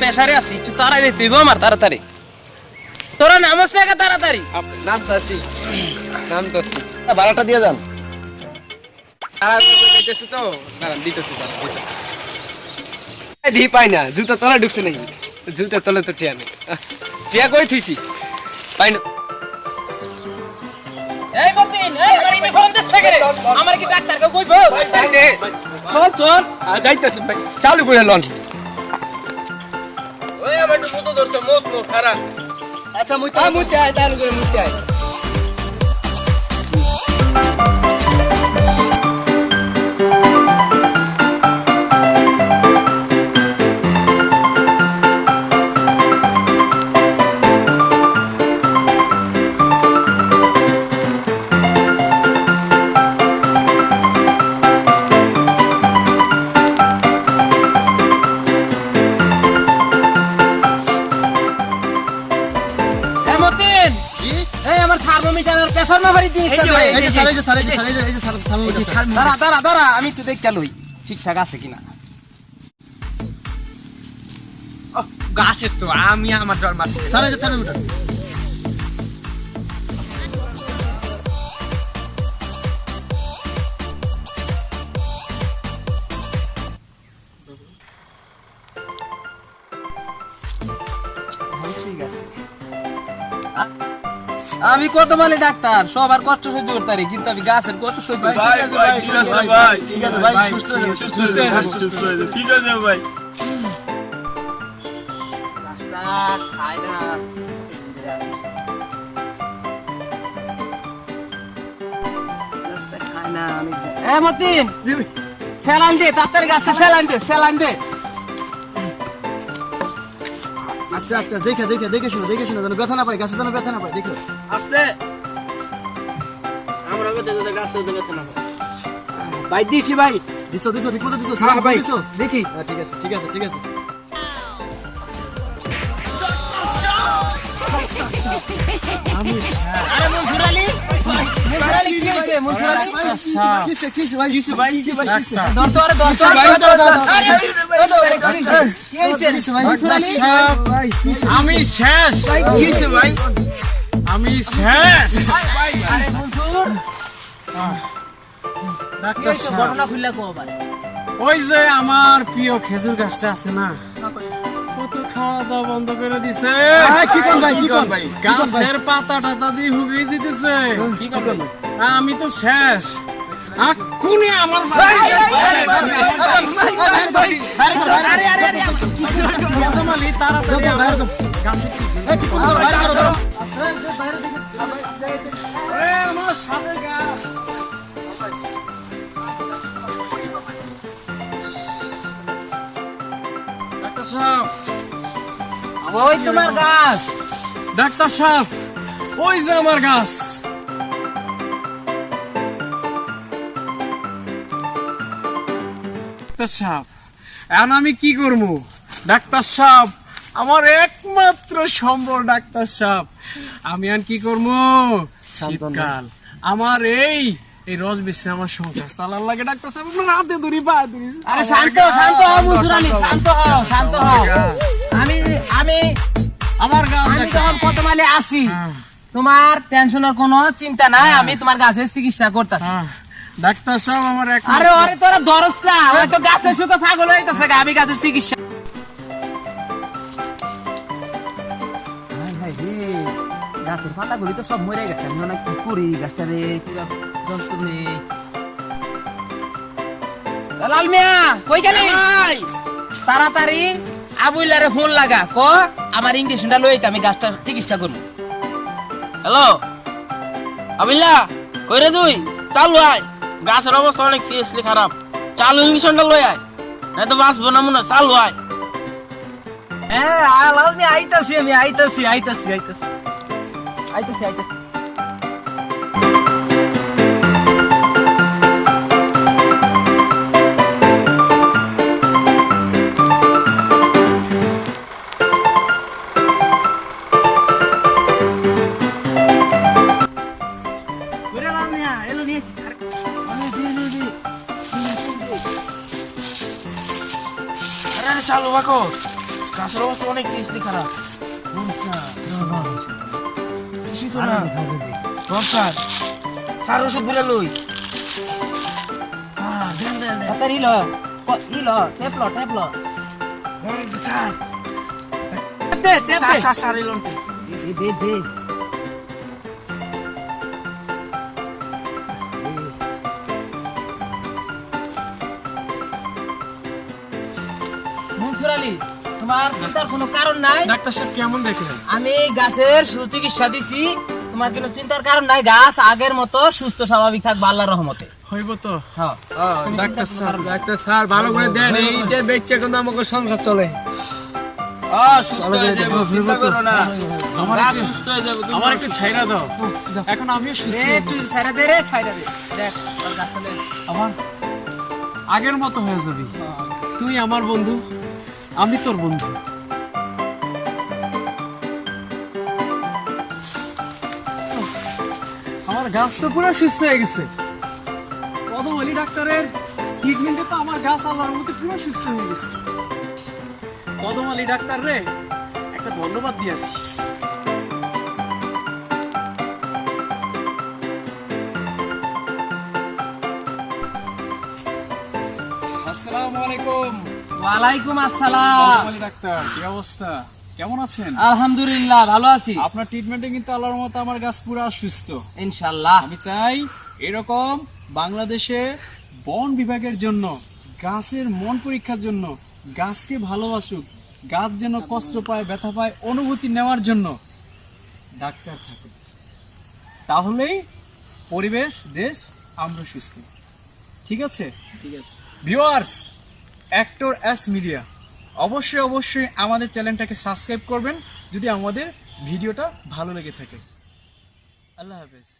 প্রেসারে আছি একটু তাড়াই দিতে হইব আমার তাড়াতাড়ি। তোরা নামস না তাড়াতাড়ি? নাম তো আছি নাম তো আছি বারোটা দিয়ে যান। তারা তো। দিতেছি ডি পাই না জুতা তলা ঢুকছে নাকি? জুতা তলে তো টিয়া নেই। টিয়া কই থুইছি? পাই না। এই এই ইমে ফোন দিস থেকে রে আমার কি ডাক্তার কইবো? চল চল। যাইতেছে ভাই। চালু করে লন। আমার একটু মুতো ধরছে মুত মুত খারাপ আচ্ছা মুই তো চাই চালু করে মুই চাই। আমি একটু দেখতে লই ঠিকঠাক আছে কিনা। গাছের তো আমি আমার ডর মারতে স্যার এই থার্মোমিটার আমি কত মানে ডাক্তার সবার কষ্ট সহ্য করতে পারি কিন্তু আমি গাছের কষ্ট সহ্য করতে পারি। ঠিক আছে ভাই সুস্থ না। গাছটা খায় না, অনেক দিন। এ স্যালাইন দে তাড়াতাড়ি গাছটা স্যালাইন দে স্যালাইন দে আস্তে আস্তে দেখে দেখে দেখে শুনো দেখে শুনো যেন ব্যথা না পায় গাছে যেন ব্যথা না পায় দেখো। আস্তে। আমরা কোথায় যেন গাছে যেন ব্যথা না পাই। ভাই দিছি ভাই। দিছো দিছো ঠিক মতো দিছো হ্যাঁ স্যার ভাই দিছো? দিছি। হ্যাঁ, ঠিক আছে ঠিক আছে ঠিক আছে। আমি শেষ। ভাই আমি শেষ। ঘটনা খুললে ওই যে আমার প্রিয় খেজুর গাছটা আছে না? খাওয়া দাওয়া বন্ধ করে দিছে কি কোন ভাই কি কোন ভাই গাছের পাতা টাতা দিয়ে হুগিয়ে কি আমি তো শেষ আমার আমার সাথে গাছ সাহেব ওই তোমার গাছ। ডাক্তার সাহেব ওই যে আমার গাছ। ডাক্তার সাহেব এখন আমি কি করব? ডাক্তার সাহেব আমার একমাত্র সম্বল ডাক্তার সাহেব। আমি আর কি করব? শীতকাল। আমার এই এই রস বেশি আমার সংসার চালার লাগে সাহেব আপনার হাতে ধরি পা ধরি। আরে শান্ত শান্ত হও মনসুর শান্ত হও শান্ত হও। আমি আমি আমার আমি তখন কত মালে আসি তোমার টেনশনের কোনো চিন্তা নাই আমি তোমার গাছের চিকিৎসা করতেছি। হ্যাঁ, ডাক্তার সাহেব আমার এক আরে আরে তোরা ধরস না ওই তো গাছের সুতো পাগল হইতাছে আমি গাছের চিকিৎসা গাছের পাতাগুলি তো সব মরে গেছে আমি কি করি গাছটারে কি যন্ত্র নেই লাল মিয়া কই গেলি? তাড়াতাড়ি আবুইলারে ফোন লাগা ক? আমার ইঞ্জেকশনটা লইতে আমি গাছটা চিকিৎসা করব। হ্যালো? আবিল্লা কই রে তুই? চাল আয়। গাছের অবস্থা অনেক সিরিয়াসলি খারাপ। চালু ইঞ্জেকশনটা লই আয়। না তো বাঁচবো না মনে চালু আয়। হ্যাঁ লাল মিয়া আইতাছি আমি আইতাছি আইতাছি আইতাছি। আইতাছি আইতাছি। চালু বাকো। গাছের অবস্থা অনেক সৃষ্টি খারাপ। তো না। স্যার স্যার ওষুধ বলে লই। স্যার টেপ দে স্যার স্যার এলন দে দে। আলী তোমার চিন্তার কোনো কারণ নাই। ডাক্তার সাহেব কেমন দেখলেন? আমি গাছের সুচিকিৎসা দিছি তোমার কোনো চিন্তার কারণ নাই। গাছ আগের মতো সুস্থ স্বাভাবিক থাকবে আল্লাহর রহমতে। হইব তো? হ্যাঁ। ডাক্তার স্যার ডাক্তার স্যার ভালো করে দেন এইটা বেচছে কিন্তু আমাকে সংসার চলে। হয়ে আমার একটু- সুস্থ হয়ে যাবে আমার একটু ছাইরা দাও। এখন আমিও সুস্থ একটু যাব। দে রে ছাইড়া দে। দেখ আমার আগের মতো হয়ে যাবি। তুই আমার বন্ধু। আমি তোর বন্ধু। আমার গাছ তো পুরো সুস্থ হয়ে গেছে। কদম আলী ডাক্তারের ট্রিটমেন্টে তো আমার গাছ আল্লাহর মতো পুরো সুস্থ হয়ে গেছে। কদম আলী ডাক্তার রে, একটা ধন্যবাদ দিয়ে আসি। আসসালামু আলাইকুম। ওয়ালাইকুম আসসালাম। ডাক্তার কি অবস্থা? কেমন আছেন? আলহামদুলিল্লাহ ভালো আছি। আপনার ট্রিটমেন্টে কিন্তু আল্লাহর মতো আমার গাছ পুরো সুস্থ। ইনশাআল্লাহ। আমি চাই এরকম বাংলাদেশে বন বিভাগের জন্য গাছের মন পরীক্ষার জন্য গাছকে ভালোবাসুক গাছ যেন কষ্ট পায় ব্যথা পায় অনুভূতি নেওয়ার জন্য ডাক্তার থাকে। তাহলেই পরিবেশ দেশ আমরা সুস্থ। ঠিক আছে? ঠিক আছে। ভিউয়ার্স অ্যাক্টর অ্যাস মিডিয়া অবশ্যই অবশ্যই আমাদের চ্যানেলটাকে সাবস্ক্রাইব করবেন যদি আমাদের ভিডিওটা ভালো লেগে থাকে। আল্লাহ হাফেজ।